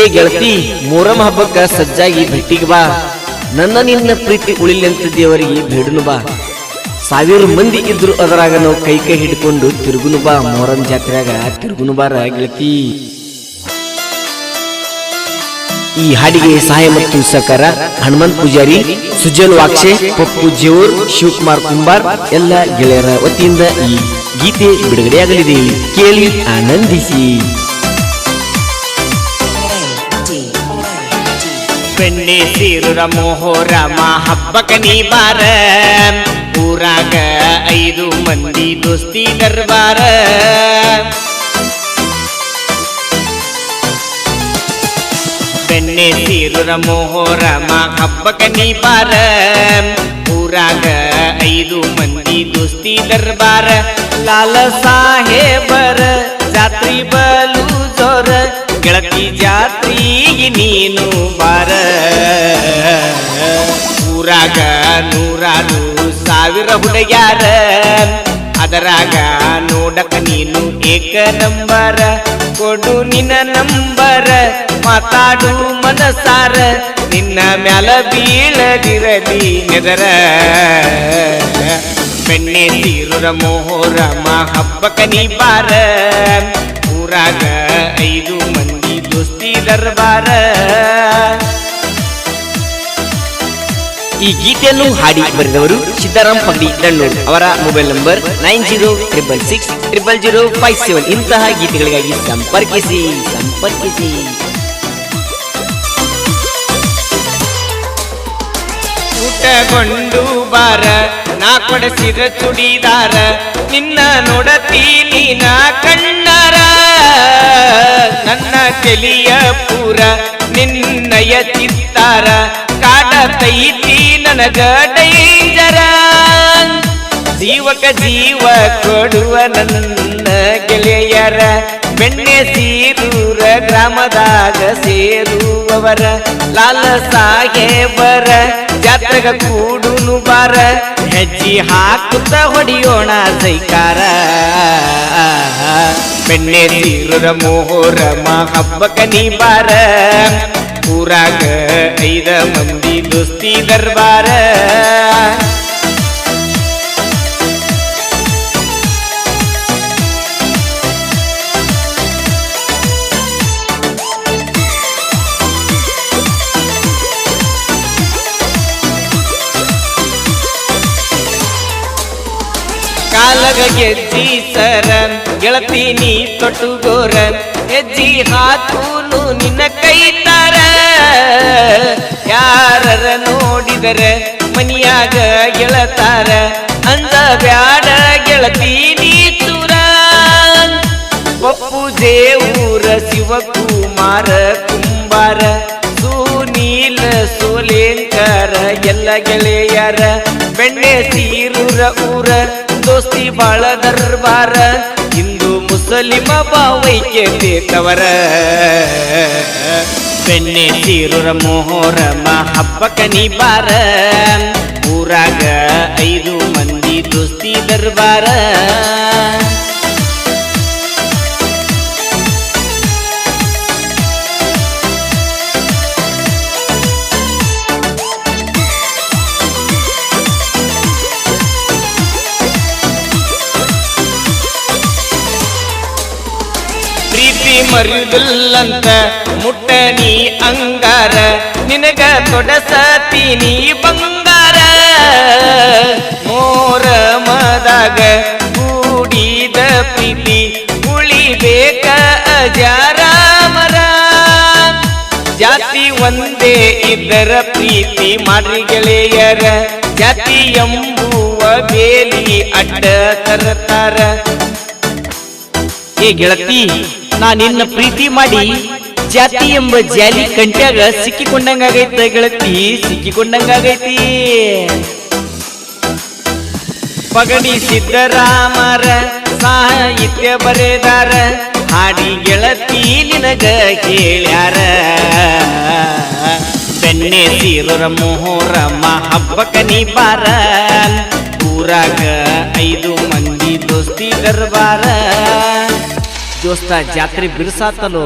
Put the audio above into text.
ಏ ಗೆಳತಿ ಮೊಹರಂ ಹಬ್ಬಕ್ಕ ಸಜ್ಜಾಗಿ ಭೇಟಿಗೆ ಬಾ. ನನ್ನ ನಿನ್ನ ಪ್ರೀತಿ ಉಳಿಲಿ ಅಂತ ದೇವರಿಗೆ ಬೇಡನು ಬಾ. ಸಾವಿರ ಮಂದಿ ಇದ್ರು ಅದರಾಗ ನಾವು ಕೈ ಕೈ ಹಿಡ್ಕೊಂಡು ತಿರುಗುನು ಬಾ. ಮೊಹರಂ ಜಾತ್ರೆಯಾಗ ತಿರುಗುನು ಬಾರ ಗೆಳತಿ. ಈ ಹಾಡಿಗೆ ಸಹಾಯ ಮತ್ತು ಸಹಕಾರ ಹನುಮಂತ್ ಪೂಜಾರಿ ಸುಜಲ್ ವಾಕ್ಷೆ, ಪಪ್ಪು ಜೇವೂರ್, ಶಿವಕುಮಾರ್ ಕುಂಬಾರ್, ಎಲ್ಲ ಗೆಳೆಯರ ವತಿಯಿಂದ ಈ ಗೀತೆ ಬಿಡುಗಡೆಯಾಗಲಿದೆ. ಕೇಳಿ ಆನಂದಿಸಿ. ಬೆಣ್ಣೆ ಸೀರುರ ಮೋಹೋರ ಹಬ್ಬಕ ನೀ ಬಾರ ಊರಾಗ ಐದು ಮಂದಿ ದೋಸ್ತಿ ದರ್ಬಾರ. ಬೆಣ್ಣೆ ಸೀರುರ ಮೋಹರಮ ಹಬ್ಬಕ ನೀ ಬಾರ ಊರಾಗ ಐದು ಮಂದಿ ದೋಸ್ತಿ ದರ್ಬಾರ. ಲಾಲ ಸಾಹೇಬರ ಜಾತ್ರಿ ಬಲು ಜೋರ. ಗೆಳತಿ ಜಾತ್ರಿ ನೀನು ಊರಾಗ ನೂರಾರು ಸಾವಿರ ಹುಡುಗ್ಯಾರ ಅದರಾಗ ನೋಡಕ ನೀನು ಏಕ ನಂಬರ ಕೊಡು ನಿನ್ನ ನಂಬರ ಮಾತಾಡು ಮನಸಾರ ನಿನ್ನ ಮ್ಯಾಲ ಬೀಳದಿರಲಿ ನೆದರ ಬೆಣ್ಣೆ ತೀರುರ ಮೋಹರಮ ಹಬ್ಬಕ ನೀ ಬಾರ ಊರಾಗ ಐದು ಮಂದಿ ದೋಸ್ತಿ ದರ್ಬಾರ ಈ ಗೀತೆಯನ್ನು ಹಾಡಿ ಬರೆದವರು ಸಿದ್ದರಾಮ್ ಪಗಡಿ ದಣ್ಣೂರು ಅವರ mobile number nine zero triple six triple zero five seven. ಇಂತಹ ಗೀತೆಗಳಿಗಾಗಿ ಸಂಪರ್ಕಿಸಿ ಸಂಪರ್ಕಿಸಿ. ಊಟಗೊಂಡು ಬಾರ, ನಾ ಕೊಡಸಿದ ಚುಡಿದಾರ, ನಿನ್ನ ನೋಡತೀನಿ ನಾ ಕಣ್ಣಾರ. ನನ್ನ ಕೆಲಿಯ ಪೂರ ನಿನ್ನಯ ಚಿತ್ತಾರ, ಕಾಡತೈತಿ ನನಗ ಡೈಂಜರ ಜೀವಕ ಜೀವ ಕೊಡುವ ನನ್ನ ಗೆಳೆಯರ. ಬೆಣ್ಣೆ ಸೀರೂರ ಗ್ರಾಮದಾಗ ಸೇರುವವರ. ಲಾಲ ಸಾಹೇಬರ ಜಾತ್ರೆಗ ಕೂಡುನು ಬಾರ. ಹೆಜ್ಜಿ ಹಾಕುತ್ತ ಹೊಡಿಯೋಣ ಸೈಕಾರ. ಬೆಣ್ಣೆ ಸೀರುರ ಮೋಹರಮ ಹಬ್ಬಕ ನೀ ಬಾರ. ಊರಾಗ ಐದ ಮಂದಿ ದೋಸ್ತಿ ದರ್ಬಾರ. ಕಾಲಗ ಗೆಜ್ಜಿ ಸರ ತೊಟ್ಟು ಗೋರನ್. ಹೆಜ್ಜಿ ಹಾಕೂನು ನಿನ್ನ ಕೈತಾರ ನೋಡಿದರ ಮನಿಯಾಗ ಗೆಳತಾರ, ಅಂದ ಬ್ಯಾಡ ಗೆಳತಿ ನೀತುರ ಪಪ್ಪು ದೇವೂರ ಶಿವಕುಮಾರ ಕುಂಬಾರ, ಸುನೀಲ ಸೋಲೇಂಕರ, ಎಲ್ಲ ಗೆಳೆಯರ ಬೆಣ್ಣೆ ಸೀರುರ ಊರ, ದೋಸ್ತಿ ಬಾಳ ದರ್ಬಾರ, ಹಿಂದೂ ಮುಸಲಿಮ ಭಾವೈಕ್ಯತೆ ತವರ ಬೆಣ್ಣೆ ಸೀರುರ ಮೋಹರಮ ಹಬ್ಬಕ ನೀ ಬಾರ ಊರಾಗ ಐದು ಮಂದಿ ದೋಸ್ತಿ ದರ್ಬಾರ ಪ್ರೀತಿ ಮರುದಿಲ್ಲಂತ ಮುಟ್ಟ ನೀ ಅಂಗಾರ. ನಿನಗ ತೊಡಸತೀನಿ ಬಂಗಾರ. ಮೋರ ಮದಾಗ ಕೂಡಿದ ಪ್ರೀತಿ ಉಳಿಬೇಕ ಅಜಾರಾಮರ ಜಾತಿ ಒಂದೇ ಇದರ ಪ್ರೀತಿ ಮಾಡಿ ಗೆಳೆಯರ. ಜಾತಿ ಎಂಬುವ ಬೇಲಿ ಅಡ್ಡ ತರತಾರ. ಏ ಗೆಳತಿ ನಾ ನಿನ್ನ ಪ್ರೀತಿ ಮಾಡಿ ಜಾತಿ ಎಂಬ ಜಾಲಿ ಕಂಟ್ಯಾಗ ಸಿಕ್ಕಿಕೊಂಡಂಗಾಗೈತ ಗೆಳತಿ, ಸಿಕ್ಕಿಕೊಂಡಂಗಾಗೈತಿ. ಪಗಡಿ ಸಿದ್ದರಾಮರ ಸಾಹಿತ್ಯ ಬರೆದಾರ, ಹಾಡಿ ಗೆಳತಿ ನಿನಗ ಕೇಳ್ಯಾರ ಬೆಣ್ಣೆ ಸೀರರ ಮೋಹರಮ್ಮ ಹಬ್ಬಕ ನೀ ಬಾರ, ಊರಾಗ ಐದು ಮಂದಿ ದೋಸ್ತಿ ದರ್ಬಾರ. ದೋಸ್ತ ಜಾತ್ರೆ ಬಿರ್ಸಾತಲೋ.